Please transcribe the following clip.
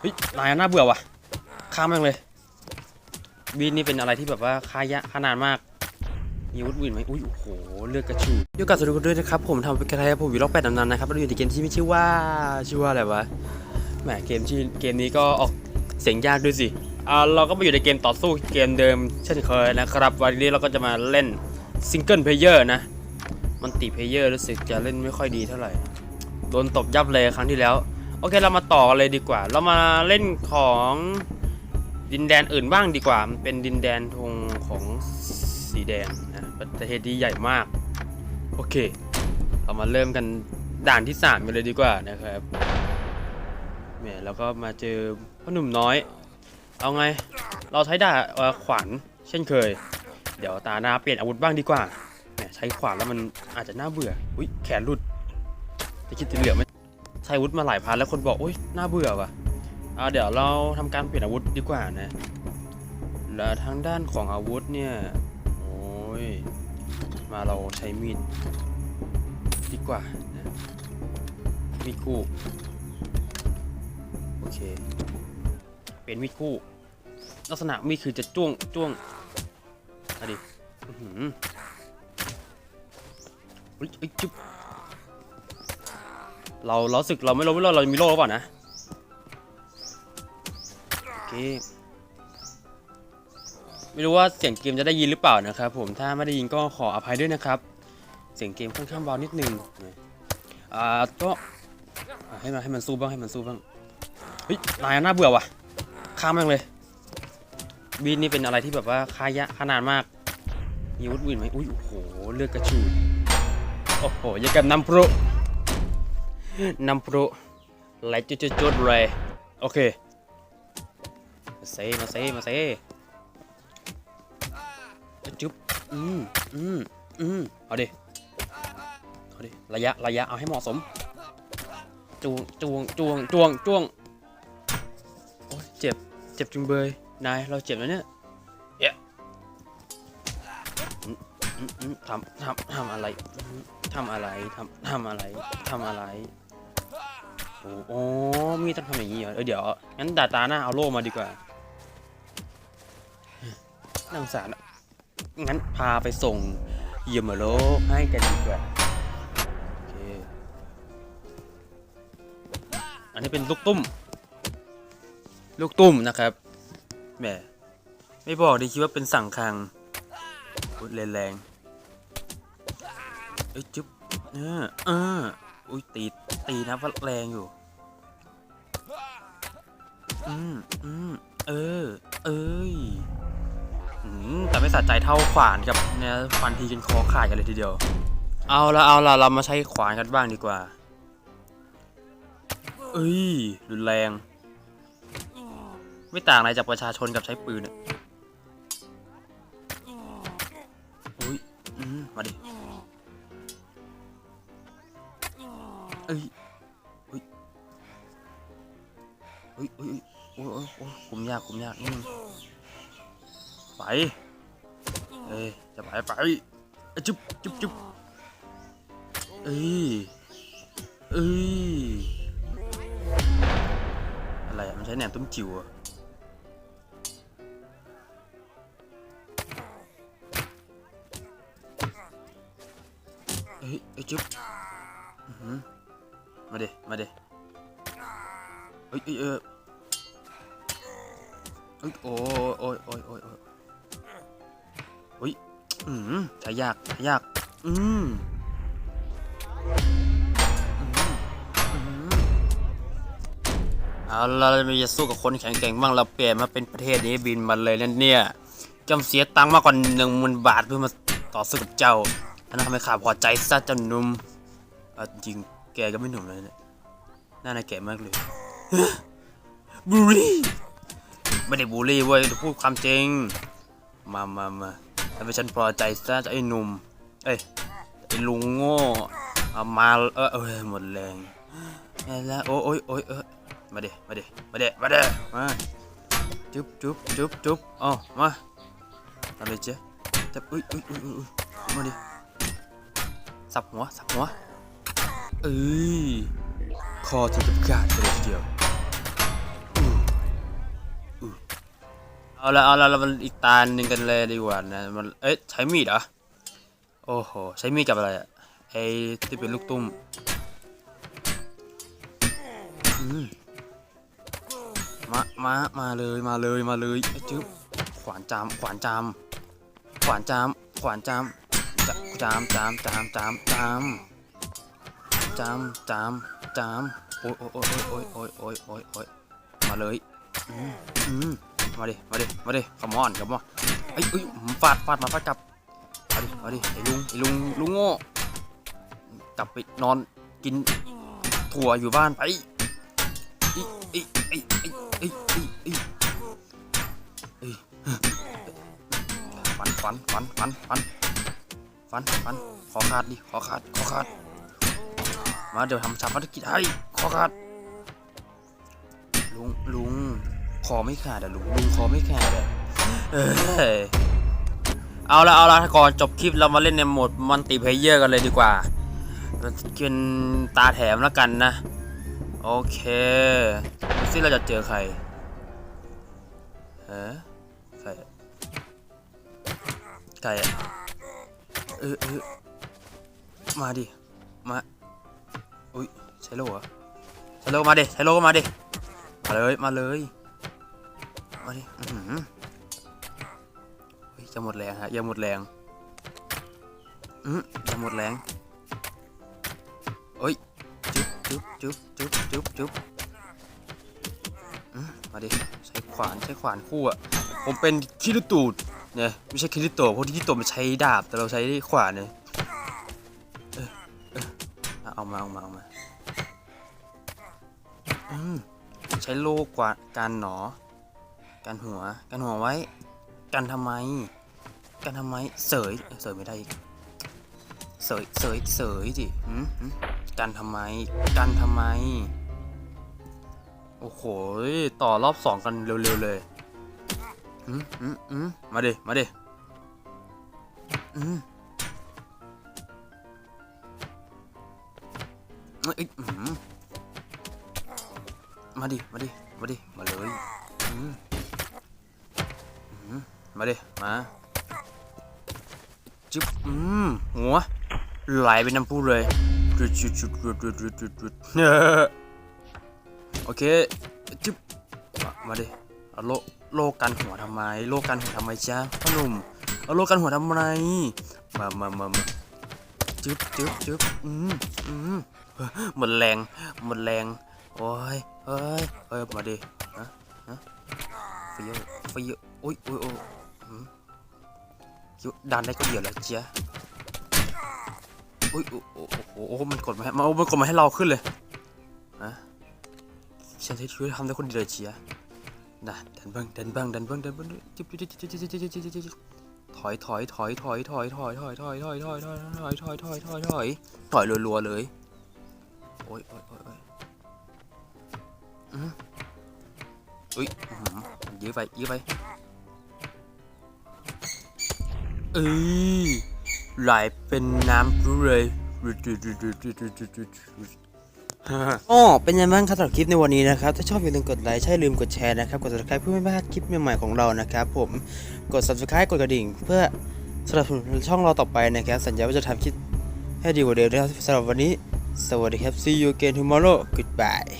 เฮ้ยนายน่าเบื่อว่ะข้ามแม่งเลยบีนนี่เป็นอะไรที่แบบว่าค่ายะขนาดมากมีวุธอื่นไหมอุ้ยโอ้โห เลือกกระชูดยกกับสวัสดีกันด้วยนะครับ ผมทำเป็นกระไรผมวีล็อกแปดนานๆนะครับเราอยู่ในเกมที่มีชื่อว่าชื่อว่าอะไรวะ แหมเกมที่เกมนี้ก็ออกเสียงยากด้วยสิอ่าเราก็มาอยู่ในเกมต่อสู้เกมเดิมเช่นเคยนะครับ วันนี้เราก็จะมาเล่นซิงเกิลเพลเยอร์นะ มันติเพลเยอร์รู้สึกจะเล่นไม่ค่อยดีเท่าไหร่ โดนตบยับเลยครั้งที่แล้ว โอเคเรามาต่อกันเลยดีกว่า เรามาเล่นของดินแดนอื่นบ้างดีกว่า มันเป็นดินแดนธงของสีแดงนะประเทศที่ใหญ่มาก โอเค เรามาเริ่มกันด่านที่3กันเลยดีกว่านะครับแหมแล้วก็มาเจอพ่อหนุ่มน้อย เอาไง เราใช้ดาบขวานเช่นเคย เดี๋ยวตาหน้าเปลี่ยนอาวุธบ้างดีกว่าแหมใช้ขวานแล้วมันอาจจะน่าเบื่อ อุ้ยแขนหลุดจะคิดจะเหลือไหม ใช้อาวุธมาหลายพันแล้วคนบอกโอ๊ยน่าเบื่อว่ะอ่าเดี๋ยวเราทำการเปลี่ยนอาวุธดีกว่านะแล้วทางด้านของอาวุธเนี่ยโอ้ยมาเราใช้มีดดีกว่านะมีดคู่โอเคเป็นมีดคู่ ลักษณะมีดคือจะจ้วงจ้วงอะดิอือหือเฮ้ยจุ๊บ เราเราสึกเราไม่รู้ว่าเราเรามีโรคหรือเปล่านะโอเคไม่รู้ว่าเสียงเกมจะได้ยินหรือเปล่านะครับผมถ้าไม่ได้ยินก็ขออภัยด้วยนะครับ เสียงเกมค่อนข้างเบานิดนึงอ่าก็ให้มันให้มันสู้บ้างให้มันสู้บ้างเฮ้ยนายน่าเบื่อว่ะข้ามแม่งเลยบีนนี่เป็นอะไรที่แบบว่าค่ายะขนาดมากมีวุธอื่นไหมอุ้ยโอ้โหเลือกกระชูดโอ้โหอยังกับน้ำพรุ นำโปรไหลจุดจุดๆเลย โอเค มาเซมาเซมาเซจุ๊บ อืมอืมอืมเอาดิ เอาดิ ระยะ ระยะ เอาให้เหมาะสม จวงจวงจวงจวงจวงโอ้ยเจ็บ เจ็บจุงเบย นาย เราเจ็บแล้วเนี่ยเอ๊ะอืมอืมอืมทำทำทำอะไร ทำอะไร ทำทำอะไร ทำอะไร โอ้โอ้มีต้องทำอย่างนี้เหรอเออเดี๋ยวงั้นดาตาหน้าเอาโล่มาดีกว่าน่าสงสารงั้นพาไปส่งเยี่ยมโลให้กันดีกว่าโอเคอันนี้เป็นลูกตุ้ม ลูกตุ้มนะครับแหมไม่บอกดีคิดว่าเป็นสั่งคังพูดแรงๆเอ้ยจุ๊บเออเออ อุ้ยตีตีนะว่าแรงอยู่ อืมอืมเออ เอ้ยอืมแต่ไม่สะใจเท่าขวานกับเนี่ยฟันทีจนคอขาดกันเลยทีเดียว เอาละเอาละเรามาใช้ขวานกันบ้างดีกว่า เอ้ยรุนแรง ไม่ต่างอะไรจากประชาชนกับใช้ปืนอะอุ้ยอืมมาดิ เอ้ยเฮ้ยเฮ้ยเฮ้ยโอ้ยโอ้ยโอ้ยคุมยากคุมยากนิดนึงไปเอ้ยจะไปไปจุ๊บจุ๊บจุ๊บเอ้ยเอ้ยอะไรอะมันใช้แหนมต้มจิ๋วอะ เอ้ยเอ้ยเออเอ้ยโอ้ยโอ้ยโอ้ยโอ้ยโอ้ยอืมใช้ยากใช้ยากอืมอืมอืมเอาละเราจะสู้กับคนแข็งแกร่งบ้างเราเปลี่ยนมาเป็นประเทศนี้บินมาเลยนั่นเนี่ยจำเสียตังค์มากกว่าหนึ่งหมื่นบาทเพื่อมาต่อสู้กับเจ้าอันนั้นทำให้ข้าพอใจซะเจ้าหนุ่มจริงแกก็ไม่หนุ่มเลยเนี่ยหน้าหน้าแก่มากเลย บูลลี่ไม่ได้บูลลี่เว้ยพูดความจริง มามามาทำให้ฉันพอใจซะไอ้หนุ่ม เอ้ยไอ้ลุงโง่เอามาเออเออหมดแรงแล้วโอ้ยโอ้ยโอ้ยเออมาเดมาเดมาเดมาเดมาจุ๊บจุ๊บจุ๊บจุ๊บอ๋อมาทำเลยเจ๊จับอุ้ยอุ้ยอุ้ยอุ้ยมาดิสับหัวสับหัวเอ้ยคอถึงกับขาดเลยทีเดียว เอาละเอาละเราอีกตาหนึ่งกันเลยดีกว่านะมันเอ๊ะใช้มีดเหรอโอ้โหใช้มีดกับอะไรอะไอ้ที่เป็นลูกตุ้มมามามาเลยมาเลยมาเลยไอ้จึ๊บขวานจามขวานจามขวานจามขวานจามจะจามจามจามจามจามจามจามจามโอ้ยโอ้ยโอ้ยโอ้ยโอ้ยโอ้ยโอ้ยโอ้ยมาเลย มาดิ มาดิ มาดิขมอนขมอนไอ้ยเอ้ยผมฟาดฟาดมาฟาดกลับ มาดิ มาดิ ไอ้ลุง ไอ้ลุง ลุงโง่ กลับไปนอนกินถั่วอยู่บ้านไปไอ้ไอ้ไอ้ไอ้ไอ้ไอ้ไอ้ฟันฟันฟันฟันฟันฟันฟันขอขาดดิ ขอขาด ขอขาด มาเดี๋ยวทำชาปนกิจให้ ขอขาด ลุง ลุง คอไม่ขาดอะลุงลุงคอไม่ขาดอะเอ้ยเอาละเอาละก่อนจบคลิปเรามาเล่นในโหมดมัลติเพลเยอร์กันเลยดีกว่าเป็นตาแถมแล้วกันนะ โอเคดูสิเราจะเจอใครฮะใครใครอะเออเออมาดิ มา อุ้ยใช้โลเหรอใช้โลมาดิใช้โลมาดิ มาเลย มาเลยาดิอื้อหือเฮ้ยจะหมดแรงฮะอย่าหมดแรงอืมอย่าหมดแรงเอ้ยจุ๊บจุ๊บจุ๊บจุ๊บจุ๊บจุ๊บอืมมาดิใช้ขวานใช้ขวานคู่อะผมเป็นคิริตูดเนี่ยไม่ใช่คิริโตเพราะคิริโตมันใช้ดาบแต่เราใช้ขวานเนี่ยเออเออเอามาเอามาเอามาอืมใช้โลกว่าการหนอ การหัวการหัวไว้ กันทำไม กันทำไม เสย เสยไม่ได้ เสย เสย เสยดิหืมหืมกันทำไม กันทำไม โอ้โห ต่อรอบสองกันเร็วๆเลยอืมอืมอืมมาดิ มาดิ อืมเอ้ยอื้อหือมาดิ มาดิ มาดิ มา มาดิ มาจึ๊บอืมหัวไหลเป็นน้ำพุเลยจุดจุดจุดจุดจุดจุดจุดจุดเโอเคจึ๊บมาดิโลโลกันหัวทำไม โลกันหัวทำไมจ๊ะพ่อหนุ่มเอาโลกันหัวทำไมมามามามาจึ๊บจึ๊บจึ๊บอืมอืมหมดแรงหมดแรงโอ้ยเฮ้ยเฮ้ยมาดิฮะฮะไฟเยอะไฟเยอะโอ้ยโอ้ยโอ้ย ดว่าดันได้ก็เดียวแล้วเจ๊ยโอ้ยโอ้โอ้โอ้โอ้โอ้มันกดมาให้มามันกดมาให้เราขึ้นเลยฮะฉันใช้ชีวิตทำได้คนเดียวเลยเจ๊ยนะดันบิ้งดันบิ้งดันบิ้งดันบิ้งจิ๊บจิ๊บจิ๊บจิ๊บจิ๊บจิ๊บจิ๊บจิ๊บจิ๊บถอยถอยถอยถอยถอยถอยถอยถอยถอยถอยถอยถอยถอยถอยถอยถอยถอยรัวๆเลยโอ้ยโอ้ยโอ้ยอ้ยอุ้ยอื้อหือยื้อไปยื้อไป เอ้ยไหลเป็นน้ำรู้เลยอ๋อเป็นยังไงบ้างครับสำหรับคลิปในวันนี้นะครับ ถ้าชอบอย่าลืมกดไลค์ใช่ลืมกดแชร์นะครับ กด subscribe เพื่อไม่พลาดคลิปใหม่ๆของเรานะครับ ผมกด subscribe กดกระดิ่ง เพื่อสนับสนุนช่องเราต่อไปนะครับ สัญญาว่าจะทำคลิปให้ดีกว่าเดิมนะครับสำหรับวันนี้ สวัสดีครับ see you again tomorrow goodbye